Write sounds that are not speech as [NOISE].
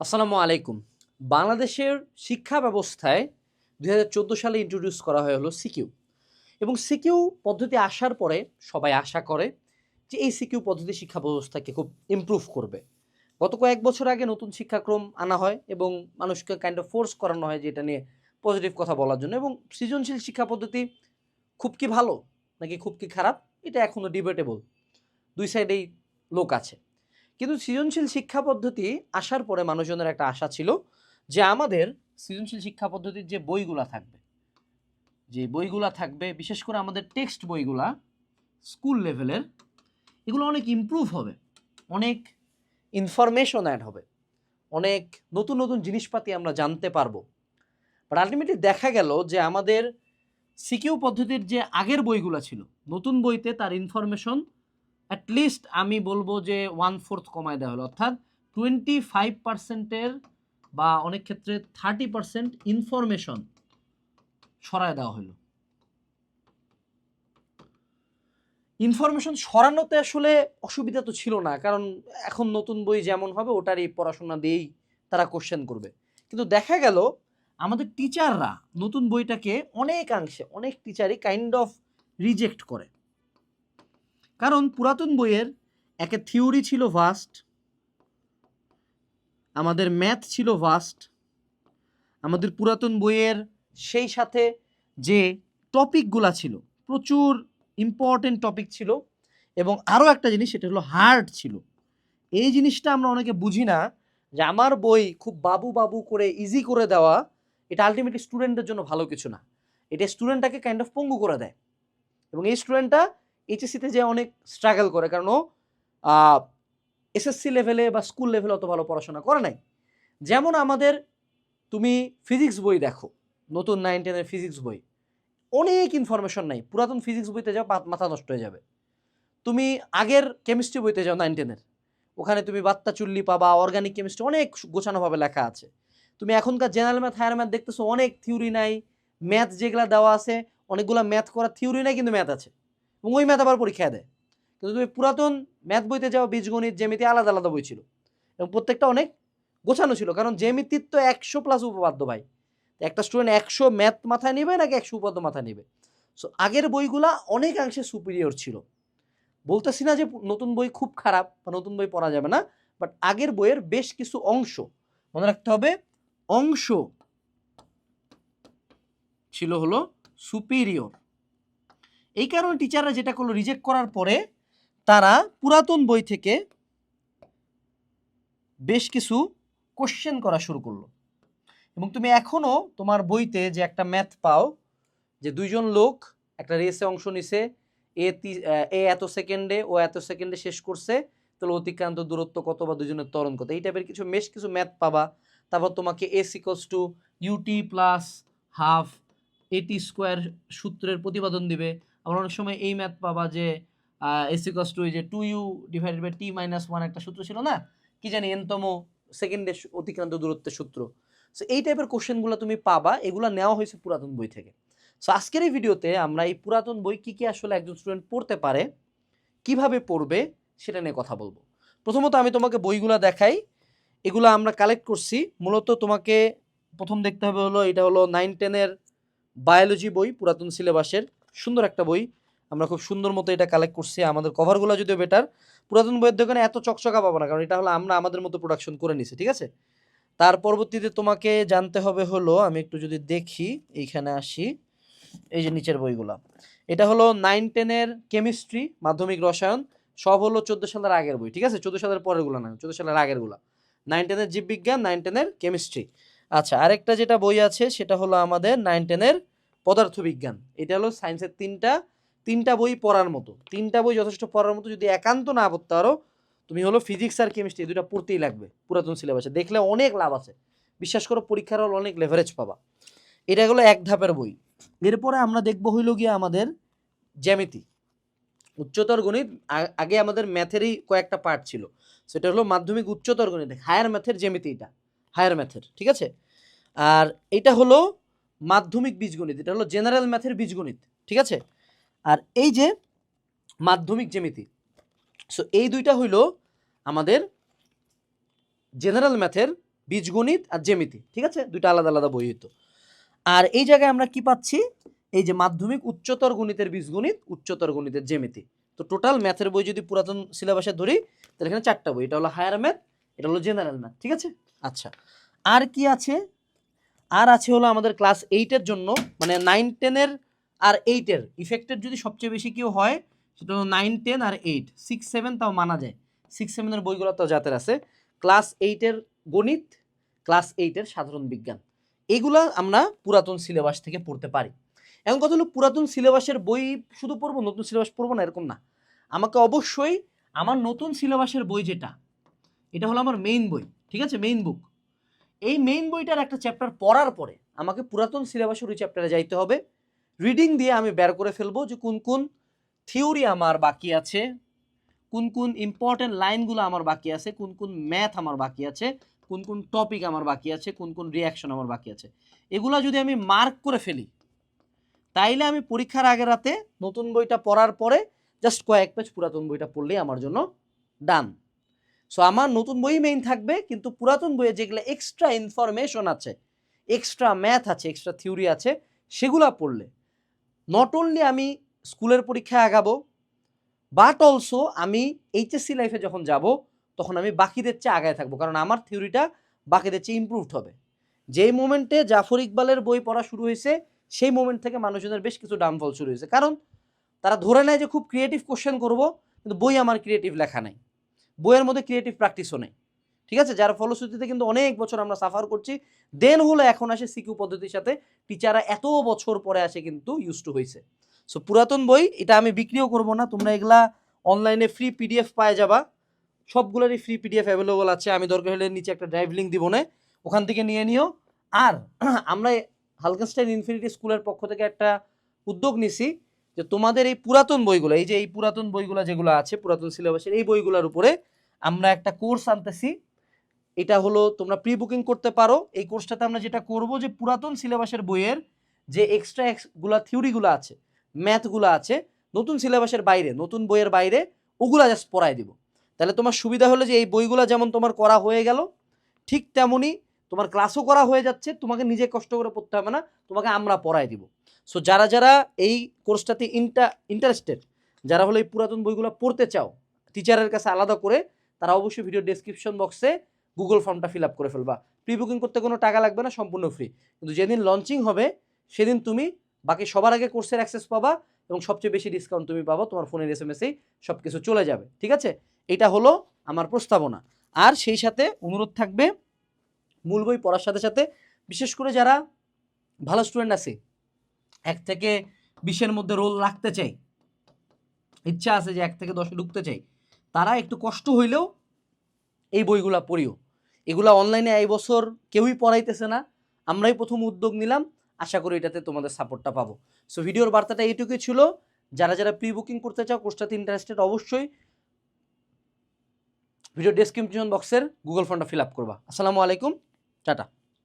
আসসালামু আলাইকুম। বাংলাদেশের শিক্ষা ব্যবস্থায় দু হাজার চোদ্দ সালে ইন্ট্রোডিউস করা হয় হলো সিকিউ। এবং সিকিউ পদ্ধতি আসার পরে সবাই আশা করে যে এই সিকিউ পদ্ধতি শিক্ষা ব্যবস্থাকে খুব ইমপ্রুভ করবে। গত কয়েক বছর আগে নতুন শিক্ষাক্রম আনা হয় এবং মানুষকে কাইন্ড অফ ফোর্স করানো হয় যে এটা নিয়ে পজিটিভ কথা বলার জন্য এবং সৃজনশীল শিক্ষা পদ্ধতি খুব কি ভালো নাকি খুব কি খারাপ, এটা এখনও ডিবেটেবল দুই সাইডেই লোক আছে। কিন্তু সৃজনশীল শিক্ষা পদ্ধতি আসার পরে মানুষজনের একটা আশা ছিল যে আমাদের সৃজনশীল শিক্ষা পদ্ধতির যে বইগুলা থাকবে, যে বইগুলা থাকবে, বিশেষ করে আমাদের টেক্সট বইগুলা স্কুল লেভেলের, এগুলো অনেক ইমপ্রুভ হবে, অনেক ইনফরমেশন অ্যাড হবে, অনেক নতুন নতুন জিনিসপাতি আমরা জানতে পারব। বাট আলটিমেটলি দেখা গেল যে আমাদের সিকিউ পদ্ধতির যে আগের বইগুলো ছিল, নতুন বইতে তার ইনফরমেশন অ্যাটলিস্ট আমি বলব যে ওয়ান ফোর্থ কমায় দেওয়া হলো। অর্থাৎ টোয়েন্টি ফাইভ পার্সেন্টের বা অনেক ক্ষেত্রে থার্টি পার্সেন্ট ইনফরমেশন সরায় দেওয়া হলো। ইনফরমেশন সরানোতে আসলে অসুবিধা তো ছিল না, কারণ এখন নতুন বই যেমন হবে ওটারই পড়াশোনা দিয়েই তারা কোশ্চেন করবে। কিন্তু দেখা গেল, আমাদের টিচাররা নতুন বইটাকে অনেকাংশে, অনেক টিচারই কাইন্ড অফ রিজেক্ট করে। কারণ পুরাতন বইয়ের একে থিওরি ছিল ভাস্ট, আমাদের ম্যাথ ছিল ভাস্ট, আমাদের পুরাতন বইয়ের সেই সাথে যে টপিকগুলা ছিল, প্রচুর ইম্পর্টেন্ট টপিক ছিল এবং আরও একটা জিনিস সেটা হলো হার্ড ছিল। এই জিনিসটা আমরা অনেকে বুঝি না যে আমার বই খুব বাবু বাবু করে ইজি করে দেওয়া, এটা আলটিমেটলি স্টুডেন্টের জন্য ভালো কিছু না। এটা স্টুডেন্টটাকে কাইন্ড অফ পঙ্গু করে দেয়। এবং এই স্টুডেন্টটা এইচএসসিতে যে অনেক স্ট্রাগল করে, কারণ ও এসএসসি লেভেলে বা স্কুল লেভেলে অত ভালো পড়াশোনা করে নাই। যেমন আমাদের, তুমি ফিজিক্স বই দেখো, নতুন নাইন টেনের ফিজিক্স বই। অনেক ইনফরমেশন নাই, পুরাতন ফিজিক্স বইতে যাও মাথা নষ্ট হয়ে যাবে। তুমি আগের কেমিস্ট্রি বইতে যাও নাইন টেনের ওখানে তুমি বাত্তা চুল্লি পাবা অর্গানিক কেমিস্ট্রি অনেক গোছানোভাবে লেখা আছে। তুমি এখনকার জেনারেল ম্যাথ হায়ার ম্যাথ দেখতেছো, অনেক থিওরি নাই ম্যাথ যেগুলা দেওয়া আছে, অনেকগুলো ম্যাথ করার থিওরি নাই, কিন্তু ম্যাথ আছে। এবং ওই ম্যাথ আবার পরীক্ষা দেয়। কিন্তু তুমি পুরাতন ম্যাথ বইতে যাও, বীজগণিত, জ্যামিতি, আলাদা আলাদা বই ছিল। এবং প্রত্যেকটা অনেক গোছানো ছিল, কারণ জ্যামিতির তো একশো প্লাস উপপাদ্য ভাই। একটা স্টুডেন্ট একশো ম্যাথ মাথায় নেবে নাকি একশো উপাদ্য মাথায় নেবে? সো আগের বইগুলা অনেকাংশে সুপিরিয়র ছিল। বলতেছি না যে নতুন বই খুব খারাপ বা নতুন বই পড়া যাবে না বাট আগের বইয়ের বেশ কিছু অংশ মনে রাখতে হবে, অংশ ছিল হলো সুপিরিয়র এই কারণে টিচাররা যেটা করল রিজেক্ট করার পরে তারা পুরাতন বই থেকে বেশ কিছু কোশ্চেন করা শুরু করল। এবং তুমি এখনও তোমার বইতে যে একটা ম্যাথ পাও, যে দুইজন লোক একটা রেসে অংশ নিছে, এ এ এত সেকেন্ডে ও এত সেকেন্ডে শেষ করছে, তাহলে অতিক্রান্ত দূরত্ব কত বা দুজনের তরণ কত? এই টাইপের কিছু, বেশ কিছু ম্যাথ পাবা। তারপর তোমাকে s equals to u t plus half a t square সূত্রের প্রতিপাদন দিবে। আবার অনেক সময় এই ম্যাথ পাবা যে এস ইকোয়াস টু যে two u divided by t minus one একটা সূত্র ছিল না? কি জানি এনতম সেকেন্ডের অতিক্রান্ত দূরত্বের সূত্র। সো এই টাইপের কোশ্চেনগুলো তুমি পাবা, এগুলো নেওয়া হয়েছে পুরাতন বই থেকে। সো আজকের এই ভিডিওতে আমরা এই পুরাতন বই কী কী আসলে একজন স্টুডেন্ট পড়তে পারে, কীভাবে পড়বে, সেটা নিয়ে কথা বলব। প্রথমত আমি তোমাকে বইগুলো দেখাই, এগুলো আমরা কালেক্ট করছি। মূলত তোমাকে প্রথম দেখতে হবে হলো, এটা হলো নাইন টেনের বায়োলজি বই, পুরাতন সিলেবাসের সুন্দর একটা বই। আমরা খুব সুন্দর মতো এটা কালেক্ট করছি। আমাদের কভারগুলো যদিও বেটার পুরাতন বইয়ের দোকানে এত চকচকা পাবো না, কারণ এটা হলো আমরা আমাদের মতো প্রোডাকশন করে নিছি, ঠিক আছে? তার পরবর্তীতে তোমাকে জানতে হবে হলো, আমি একটু যদি দেখি, এইখানে আসি, এই যে নিচের বইগুলা। এটা হলো নাইন টেনের কেমিস্ট্রি মাধ্যমিক রসায়ন, সব হলো চোদ্দ সালের আগের বই, ঠিক আছে? চোদ্দ সালের পরেরগুলো না, চোদ্দ সালের আগেরগুলা। নাইন টেনের জীববিজ্ঞান নাইন টেনের কেমিস্ট্রি আচ্ছা আরেকটা যেটা বই আছে, সেটা হলো আমাদের নাইন টেনের পদার্থবিজ্ঞান। এটা হলো সায়েন্সের তিনটা তিনটা বই পড়ার মতো। তিনটা বই যথেষ্ট পড়ার মতো, যদি একান্ত না পড়তে পারো, তুমি হলো ফিজিক্স আর কেমিস্ট্রি দুটা পড়তেই লাগবে, পুরাতন সিলেবাসে দেখলে অনেক লাভ আছে। বিশ্বাস করো, পরীক্ষার হল অনেক লেভারেজ পাবা। এটা হলো এক ধাপের বই। এরপরে আমরা দেখব হইল গিয়ে আমাদের জ্যামিতি। উচ্চতর গণিত আগে আমাদের ম্যাথেরই কয়েকটা পার্ট ছিল। সেটা হলো মাধ্যমিক উচ্চতর গণিত। হায়ার ম্যাথের জ্যামিতি এটা, হায়ার ম্যাথের, ঠিক আছে? আর এটা হলো মাধ্যমিক বীজগণিত, এটা হলো জেনারেল ম্যাথের বীজগণিত, ঠিক আছে? আর এই যে মাধ্যমিক জ্যামিতি সো এই দুইটা হইল আমাদের জেনারেল ম্যাথের বীজগণিত আর জ্যামিতি, ঠিক আছে? দুইটা আলাদা আলাদা বই হইতো। আর এই জায়গায় আমরা কি পাচ্ছি? এই যে মাধ্যমিক উচ্চতর গণিতের বীজগণিত, উচ্চতর গণিতের জ্যামিতি। তো টোটাল ম্যাথের বই যদি পুরাতন সিলেবাসে ধরি, তাহলে এখানে চারটা বই, এটা হলো হায়ার ম্যাথ এটা হলো জেনারেল ম্যাথ ঠিক আছে? আচ্ছা আর কি আছে? আর আছে হলো আমাদের ক্লাস এইটের জন্য মানে নাইন টেনের আর এইটের ইফেক্টেড যদি সবচেয়ে বেশি কেউ হয়, সেটা হলো নাইন টেন আর এইট সিক্স সেভেন তাও মানা যায়। সিক্স সেভেনের বইগুলো তো জাতের আছে। ক্লাস এইটের গণিত ক্লাস এইটের সাধারণ বিজ্ঞান। এগুলা আমরা পুরাতন সিলেবাস থেকে পড়তে পারি। এখন কথা হলো পুরাতন সিলেবাসের বই শুধু পড়ব, নতুন সিলেবাস পড়ব না, এরকম না। আমাকে অবশ্যই আমার নতুন সিলেবাসের বই যেটা, এটা হলো আমার মেইন বই, ঠিক আছে? মেইন বুক এই মেইন বইটার একটা চ্যাপ্টার পড়ার পরে আমাকে পুরাতন সিলেবাসের ওই চ্যাপ্টারে যাইতে হবে। রিডিং দিয়ে আমি বের করে ফেলব যে কোন কোন থিওরি আমার বাকি আছে, কোন কোন ইম্পর্টেন্ট লাইনগুলো আমার বাকি আছে, কোন কোন ম্যাথ আমার বাকি আছে, কোন কোন টপিক আমার বাকি আছে, কোন কোন রিয়াকশন আমার বাকি আছে। এগুলো যদি আমি মার্ক করে ফেলি, তাইলে আমি পরীক্ষার আগের রাতে নতুন বইটা পড়ার পরে জাস্ট কয়েক পেজ পুরাতন বইটা পড়লেই আমার জন্য ডান সো আমার নতুন বই মেইন থাকবে, কিন্তু পুরাতন বইয়ে যেগুলো এক্সট্রা ইনফরমেশন আছে এক্সট্রা ম্যাথ আছে এক্সট্রা থিওরি আছে, সেগুলো পড়লে নট অনলি আমি স্কুলের পরীক্ষায় আগাবো বাট অলসো আমি এইচএসসি লাইফে যখন যাব, তখন আমি বাকিদের চেয়ে আগায় থাকব, কারণ আমার থিওরিটা বাকিদের চেয়ে ইমপ্রুভড হবে। যেই মোমেন্টে জাফর ইকবালের বই পড়া শুরু হয়েছে, সেই মোমেন্ট থেকে মানুষজনের বেশ কিছু ডাউনফল শুরু হয়েছে। কারণ তারা ধরে নেয় যে খুব ক্রিয়েটিভ কোশ্চেন করব, কিন্তু বই আমার ক্রিয়েটিভ লেখা নাই। বইয়ের মধ্যে ক্রিয়েটিভ প্র্যাকটিসও নেই। ঠিক আছে? যার ফলশ্রুতিতে কিন্তু অনেক বছর আমরা সাফার করছি। দেন হলো এখন আসে সিকিউ পদ্ধতির সাথে। টিচাররা এত বছর পরে আসে কিন্তু ইউজ টু হয়েছে সো পুরাতন বই, এটা আমি বিক্রিও করব না। তোমরা এগুলা অনলাইনে ফ্রি পিডিএফ পায় যাবা। সবগুলোরই ফ্রি পিডিএফ অ্যাভেলেবল আছে। আমি দরকার হলে নিচে একটা ড্রাইভ লিঙ্ক দিব না। ওখান থেকে নিয়ে নিও। আর, [CLEARS THROAT] আমরা হালকেনস্টাইন ইনফিনিটি স্কুলের পক্ষ থেকে একটা উদ্যোগ নিছি। যে তোমাদের এই পুরাতন বইগুলো, এই যে এই পুরাতন বইগুলো যেগুলো আছে, পুরাতন সিলেবাসের এই বইগুলোর উপরে আমরা একটা কোর্স আনতেছি। এটা হলো তোমরা প্রি বুকিং করতে পারো। এই কোর্সটাতে আমরা যেটা করব যে পুরাতন সিলেবাসের বইয়ের যে এক্সট্রা গুলা থিওরিগুলো আছে ম্যাথগুলো আছে, নতুন সিলেবাসের বাইরে, নতুন বইয়ের বাইরে, ওগুলা জাস্ট পড়ায় দিব। তাহলে তোমার সুবিধা হলো যে এই বইগুলো যেমন তোমার করা হয়ে গেল, ঠিক তেমনই তোমার ক্লাসও করা হয়ে যাচ্ছে, তোমাকে নিজে কষ্ট করে পড়তে হবে না, তোমাকে আমরা পড়ায় দিব। সো যারা যারা এই কোর্সটাতে ইন্টা ইন্টারেস্টেড যারা হলো এই পুরাতন বইগুলো পড়তে চাও টিচারের কাছে আলাদা করে, তারা অবশ্যই ভিডিও ডেসক্রিপশন বক্সে গুগল ফর্মটা ফিল আপ করে ফেলবা। প্রি বুকিং করতে কোনো টাকা লাগবে না, সম্পূর্ণ ফ্রি কিন্তু যেদিন লঞ্চিং হবে, সেদিন তুমি বাকি সবার আগে কোর্সের অ্যাক্সেস পাবা এবং সবচেয়ে বেশি ডিসকাউন্ট তুমি পাবা, তোমার ফোনের এস এম এসেই সব কিছু চলে যাবে। ঠিক আছে? এটা হলো আমার প্রস্তাবনা। আর সেই সাথে অনুরোধ থাকবে, মূল বই পড়ার সাথে সাথে, বিশেষ করে যারা ভালো স্টুডেন্ট আছে এক থেকে বিশের মধ্যে রোল রাখতে চাই। ইচ্ছা আছে যে এক থেকে দশে ঢুকতে চাই। তারা একটু কষ্ট হইলেও এই বইগুলা পড়িও। এগুলা অনলাইনে এই বছর কেউই পড়াইতেছে না। আমরাই প্রথম উদ্যোগ নিলাম। আশা করি এটাতে তোমাদের সাপোর্টটা পাবো। সো ভিডিওর বার্তাটা এইটুকুই ছিল। যারা যারা প্রি বুকিং করতে চাও কোর্সটাতে ইন্টারেস্টেড অবশ্যই ভিডিও ডেসক্রিপশন বক্সের গুগল ফর্মটা ফিল আপ করবা। আসসালামু আলাইকুম। টাটা।